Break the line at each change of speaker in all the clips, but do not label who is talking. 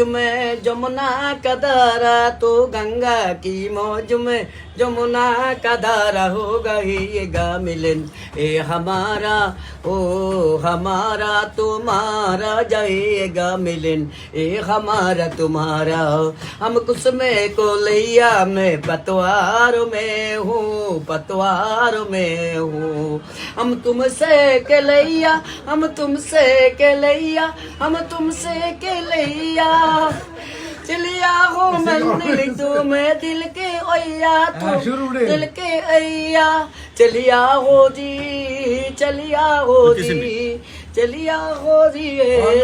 में जमुना का धारा तो गंगा की मौज में जमुना का धारा हो गईगा मिलन। ए हमारा, ओ हमारा तुम्हारा जाएगा मिलन। ए हमारा तुम्हारा, हम कुछ में को लैया मैं पतवार में हूँ, पतवार में हूँ। हम तुमसे के लैया हम तुमसे के लैया हम तुमसे के लैया चलिया हो मंदिर तुम्हें दिल के ओया
हाँ, रे।
दिल के अय्या चलिया हो जी चलिया हो जी चलिया हो जी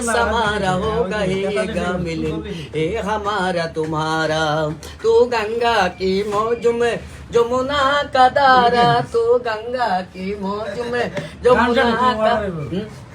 समारा हो गएगा मिलन ए हमारा तुम्हारा तू गंगा की मौज में जमुना का दारा तू गंगा की मौज में जमुना का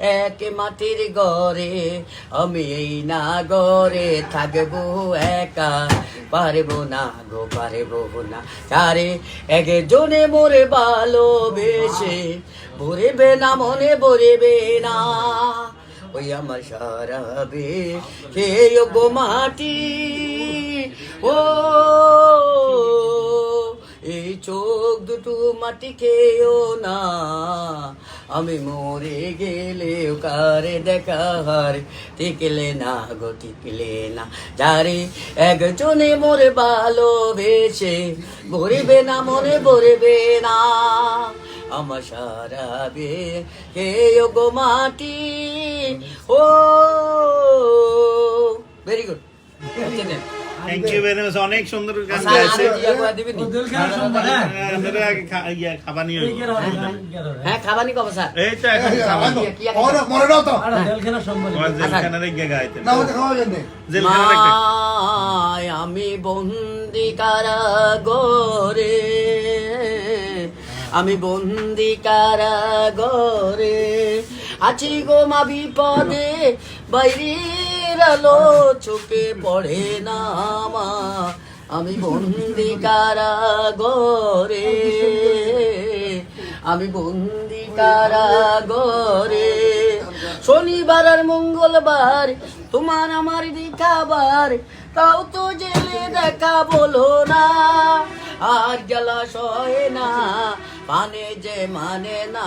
এক মাটির গড়ে, আমি এই না গড়ে থাকব একা। পারব না গো, পারব না। যারে একজনে মোরে ভালোবেসে ভরবে না মনে ভরবে না। ওই আমার সারাবে হে গো মাটি। ও চোখ দুটো মাটি খেয়েও না। আমি মরে গেলে কারে দেখা হার টিকলে না গো, টিকলে না। যারে একজনে মোরে ভালোবেসে ভরবে না মনে ভরবে না। আমার সারাবে হে গো মাটি, ও। Very good
thank you very much অনেক সুন্দর গান গাইছে।
হ্যাঁ?
হ্যাঁ,
হ্যাঁ খাবানি কবে স্যার।
এই তো এখন জেলখানার একটা
আমি বন্দি কারাগরে আমি বন্দি কারাগরে আছি গো মা বিপদে আলো চোখে পড়ে না মা আমি বন্দি কারাগরে আমি বন্দি কারাগরে শনিবার আর মঙ্গলবার তোমার আমার দেখাবার তাও তো জেলে দেখা বলো না। আর জ্বালা সয় না। পানে যে মানে না,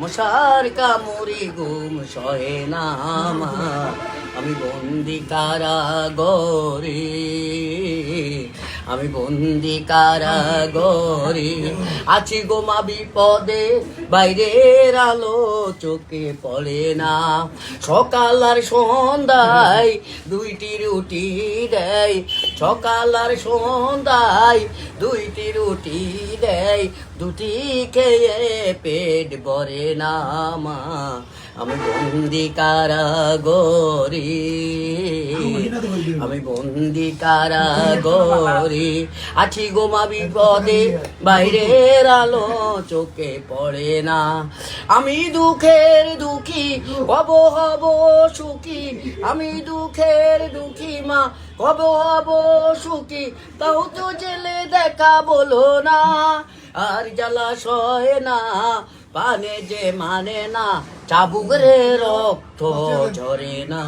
মশার কামড়ি ঘুম সহে না আমি বন্দি কারাগরে, আমি বন্দি কারাগরে। আছি গো মা বিপদে, বাইরের আলো চোখে পড়ে না। সকাল আর সন্ধ্যায় দুইটি রুটি দেয়। সকাল আর সন্ধ্যায় দুইটি রুটি দেয়। দুটি খেয়ে পেট ভরে না মা। আমি বন্দি কারাগরে আমি বন্দি কারাগরে আছি গোমা বিপদে, বাইরের আলো চোখে পড়ে না। আমি দুঃখের দুঃখী, কব হব সুখী। আমি দুঃখের দুঃখী মা, কব হব সুখী। তাও তো জেলে দেখা বলো না। আর জ্বালা সয় না, পানে যে মানে না, চাবুকরে রক্ত ঝরে না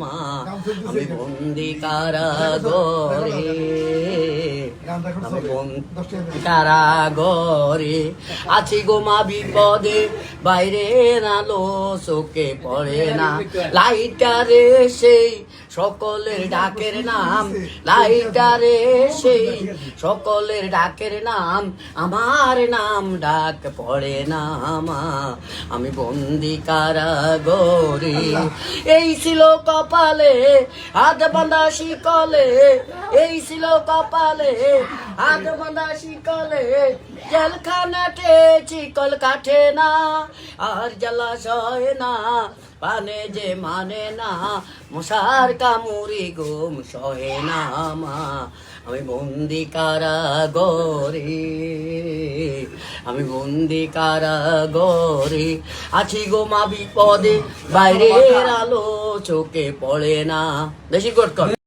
মা। আমি বন্দি আমি বন্দি কারাগরে আছি গো মা বিপদে, বাইরে আলো চোখে পড়ে না। লাইটারে সেই সকলের ডাকের নাম, লাইটারে সেই সকলের ডাকের নাম, আমার নাম ডাক পড়ে না মা। আমি বন্দি কারাগরে, এই ছিল কপালে, হাত বাঁধা শিকলে, এই ছিল কপালে বাঁধা শিকলে জলখানাতে চিকল কাঠে না, আর জলাশয় না, পানে যে মানে না, মশার কামুরি ঘুম সহে না মা। আমি বন্দি কারাগরে, আমি বন্দি কারাগরে আছি গো মা বিপদে, বাইরের আলো চোখে পড়ে না। বেশি কর।